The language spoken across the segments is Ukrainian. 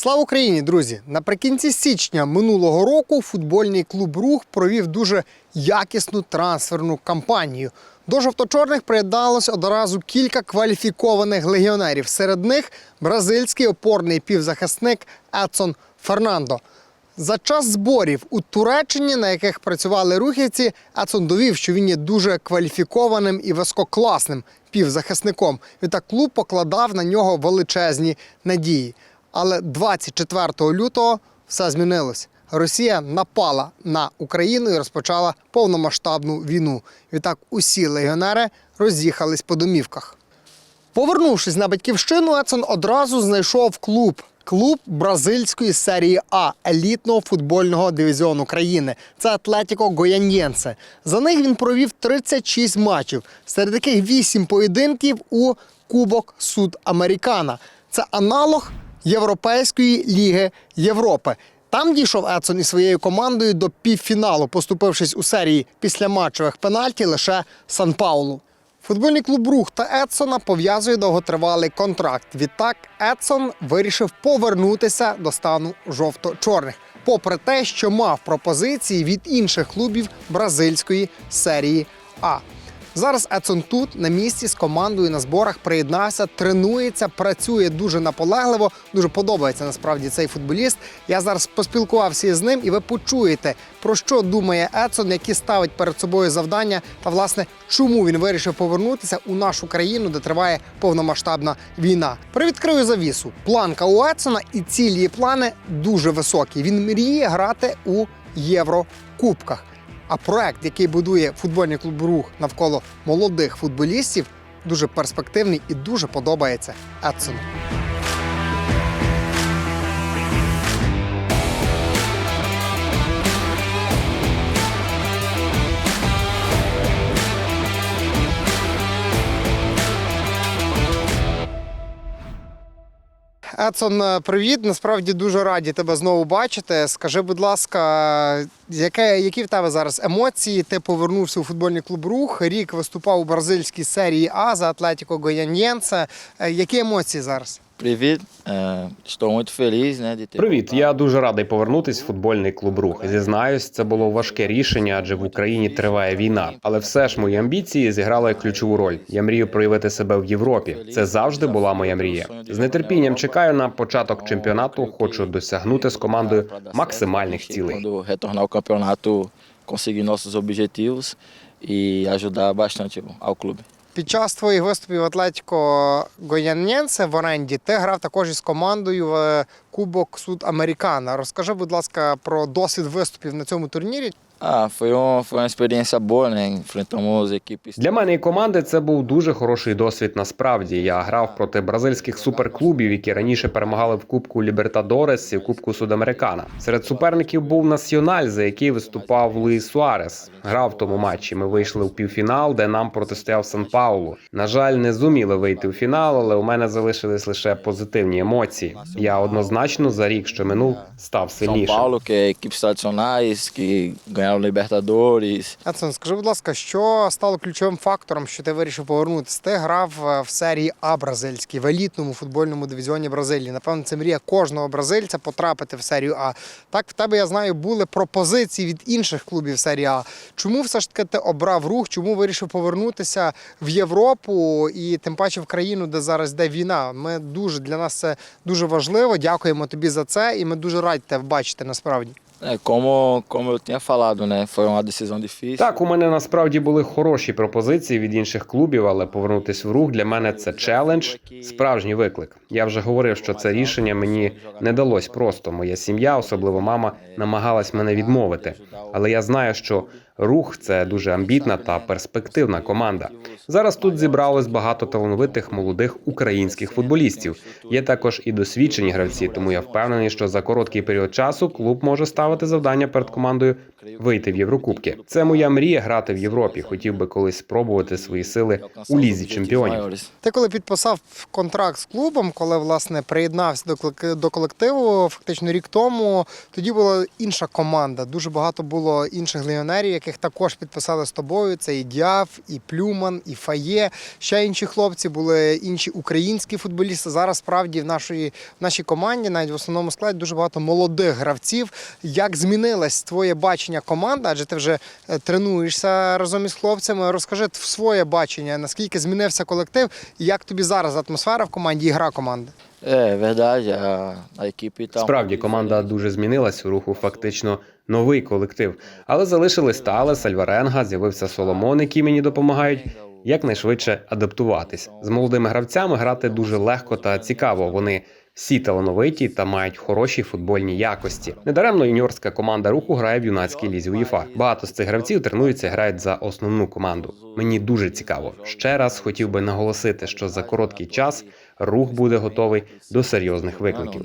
Слава Україні, друзі! Наприкінці січня минулого року футбольний клуб Рух провів дуже якісну трансферну кампанію. До жовто-чорних приєдналось одразу кілька кваліфікованих легіонерів. Серед них бразильський опорний півзахисник Едсон Фернандо. За час зборів у Туреччині, на яких працювали рухівці, Едсон довів, що він є дуже кваліфікованим і висококласним півзахисником. Відтак клуб покладав на нього величезні надії. Але 24 лютого все змінилось. Росія напала на Україну і розпочала повномасштабну війну. Відтак усі легіонери роз'їхались по домівках. Повернувшись на батьківщину, Едсон одразу знайшов клуб. Клуб бразильської серії А елітного футбольного дивізіону країни. Це Атлетіко Гояньєнсе. За них він провів 36 матчів, серед яких 8 поєдинків у Кубок Суд Американа. Це аналог Європейської ліги Європи. Там дійшов Едсон із своєю командою до півфіналу, поступившись у серії після матчових пенальті лише Сан Паулу. Футбольний клуб Рух та Едсона пов'язує довготривалий контракт. Відтак Едсон вирішив повернутися до стану жовто-чорних, попри те, що мав пропозиції від інших клубів бразильської серії А. Зараз Едсон тут на місці з командою на зборах приєднався, тренується, працює дуже наполегливо. Дуже подобається насправді цей футболіст. Я зараз поспілкувався з ним, і ви почуєте про що думає Едсон, які ставить перед собою завдання, та власне чому він вирішив повернутися у нашу країну, де триває повномасштабна війна. Привідкрию завісу. Планка у Едсона і цілі плани дуже високі. Він мріє грати у Єврокубках. А проект, який будує футбольний клуб Рух навколо молодих футболістів, дуже перспективний і дуже подобається Едсону. Едсон, е, привіт. Насправді дуже раді тебе знову бачити. Скажи, будь ласка, яке, які в тебе зараз емоції? Ти повернувся у футбольний клуб Рух. Рік виступав у бразильській серії А за Атлетіко Гояньєнце. Е, Які емоції зараз? Привіт, Е, Привіт, я дуже радий повернутись в футбольний клуб рух. Зізнаюсь, це було важке рішення, адже в Україні триває війна. Але все ж мої амбіції зіграли ключову роль. Я мрію проявити себе в Європі. Це завжди була моя мрія. З нетерпінням чекаю на початок чемпіонату. Хочу досягнути з командою максимальних цілей. Conseguir nossos objetivos e ajudar bastante ao clube. Під час твоїх виступів Атлетіко Гояньєнце в оренді ти грав також із командою в е, Кубок Суд Американа. Розкажи, будь ласка, про досвід виступів на цьому турнірі. Ah, foi, um, foi uma experiência boa, né? Enfrentamos equipes. Для мене і команди це був дуже хороший досвід. Насправді я грав проти бразильських суперклубів, які раніше перемагали в Кубку Лібертадорес і в Кубку Судамерикана. Серед суперників був Національ, за який виступав Луїс Суарес. Грав в тому матчі. Ми вийшли в півфінал, де нам протистояв Сан Паулу. На жаль, не зуміли вийти в фінал, але у мене залишились лише позитивні емоції. Я однозначно за рік, що минув, став сильнішим. Paulo, que é equipes que ganharam Едсон, скажи, будь ласка, що стало ключовим фактором, що ти вирішив повернутися? Ти грав е, в серії А бразильській, в елітному футбольному дивізіоні Бразилії. Напевно, це мрія кожного бразильця потрапити в серію А. Так, в тебе я знаю, були пропозиції від інших клубів серії А. Чому все ж таки ти обрав рух? Чому вирішив повернутися в Європу і тим паче в країну, де зараз йде війна? Ми дуже для нас це дуже важливо. Дякуємо тобі за це, і ми дуже раді тебе бачити насправді. É, como, como eu tinha falado, né? Foi uma decisão difícil. Так, у мене насправді були хороші пропозиції від інших клубів, але повернутись в рух для мене це челендж, справжній виклик. Я вже говорив, що це рішення мені не далось просто. Моя сім'я, особливо мама, намагалась мене відмовити. Але я знаю, що рух це дуже амбітна та перспективна команда. Зараз тут зібралось багато талановитих молодих українських футболістів. Є також і досвідчені гравці, тому я впевнений, що за короткий період часу клуб може ставити завдання перед командою вийти в Єврокубки. Це моя мрія грати в Європі. Хотів би колись спробувати свої сили у лізі чемпіонів. Ти коли підписав контракт з клубом, коли власне приєднався до до колективу, фактично рік тому, тоді була інша команда. Дуже багато було інших легіонерів, яких яких також підписали з тобою. Це і Діаф, і Плюман, і Фає. Ще інші хлопці були інші українські футболісти. Зараз справді в нашій, в нашій команді, навіть в основному складі, дуже багато молодих гравців. Як змінилось твоє бачення команди? Адже ти вже е, тренуєшся разом із хлопцями. Розкажи в своє бачення, наскільки змінився колектив, і як тобі зараз атмосфера в команді і гра команди? Um Справді команда дуже змінилась. У руху фактично новий колектив. Але залишились Талес, Альваренга, з'явився Соломон, які мені допомагають якнайшвидше адаптуватись. З молодими гравцями грати дуже легко та цікаво. Вони всі талановиті та мають хороші футбольні якості. Недаремно юніорська команда руху грає в юнацькій лізі УЄФА. Багато з цих гравців тренуються, і грають за основну команду. Мені дуже цікаво. Ще раз хотів би наголосити, що за короткий час рух буде готовий до серйозних викликів.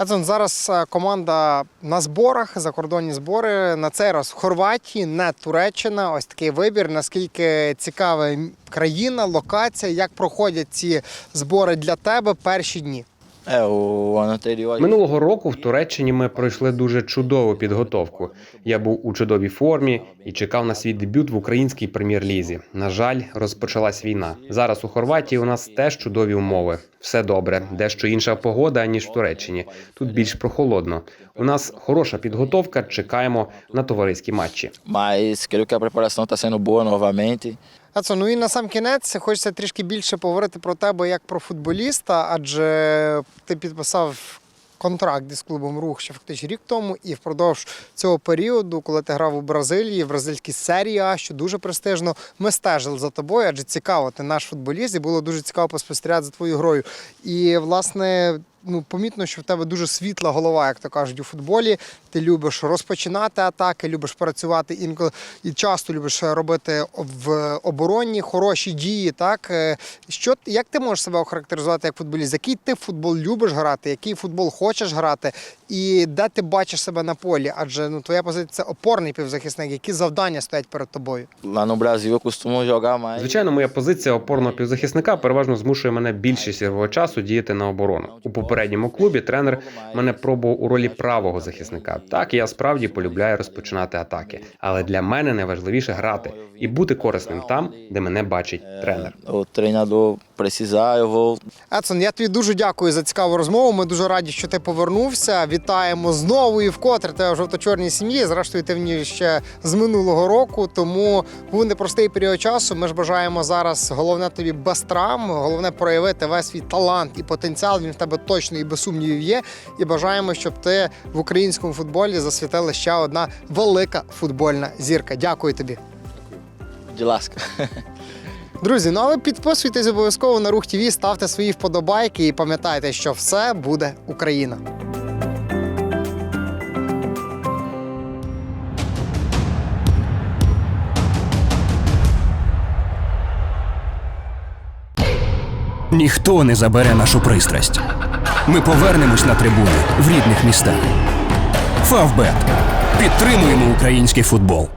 Едсон, зараз е, команда на зборах, закордонні збори. На цей раз Хорватії, не Туреччина. Ось такий вибір. Наскільки цікава країна, локація, як проходять ці збори для тебе перші дні? Gente- Минулого року в Туреччині ми пройшли дуже чудову підготовку. Я був у чудовій формі і чекав на свій дебют в українській прем'єр-лізі. На жаль, розпочалась війна. Зараз у Хорватії у нас теж чудові умови. Все добре, дещо інша погода ніж в Туреччині. Тут більш прохолодно. У нас хороша підготовка. Чекаємо на товариські матчі. Mas creio que a preparação está sendo boa novamente. Едсон, ну і на сам кінець хочеться трішки більше поговорити про тебе як про футболіста, адже ти підписав. Контракт із клубом рух ще фактично рік тому, і впродовж цього періоду, коли ти грав у Бразилії, в бразильській серії А, що дуже престижно, ми стежили за тобою, адже цікаво, ти наш футболіст, і було дуже цікаво поспостерігати за твоєю грою. І власне, ну помітно, що в тебе дуже світла голова, як то кажуть, у футболі. Ти любиш розпочинати атаки, любиш працювати інколи і часто любиш робити в оборонні хороші дії. Так Е, що як ти можеш себе охарактеризувати як футболіст? Який ти футбол любиш грати, який футбол хочеш грати, і де ти бачиш себе на полі? Адже ну твоя позиція це опорний півзахисник. Які завдання стоять перед тобою? Звичайно, моя позиція опорного півзахисника переважно змушує мене більшість ігрового часу діяти на оборону. У попередньому клубі тренер мене пробував у ролі правого захисника. Так я справді полюбляю розпочинати атаки, але для мене найважливіше грати і бути корисним там, де мене бачить тренер. O treinador precisar, Едсон, я тобі дуже дякую за цікаву розмову. Ми дуже раді, що ти повернувся. Вітаємо знову і вкотре тебе в жовто-чорній сім'ї. Зрештою, ти в ній ще з минулого року. Тому був непростий період часу. Ми ж бажаємо зараз головне тобі без травм, головне проявити весь свій талант і потенціал. Він в тебе точно і без сумнівів є. І бажаємо, щоб ти в українському футболі засвітила ще одна велика футбольна зірка. Дякую тобі. lasca. Друзі, ну але підписуйтесь обов'язково на рух ТВ, ставте свої вподобайки і пам'ятайте, що все буде Україна. Ніхто не забере нашу пристрасть. Ми повернемось на трибуни в рідних містах. Фавбет. Підтримуємо український футбол.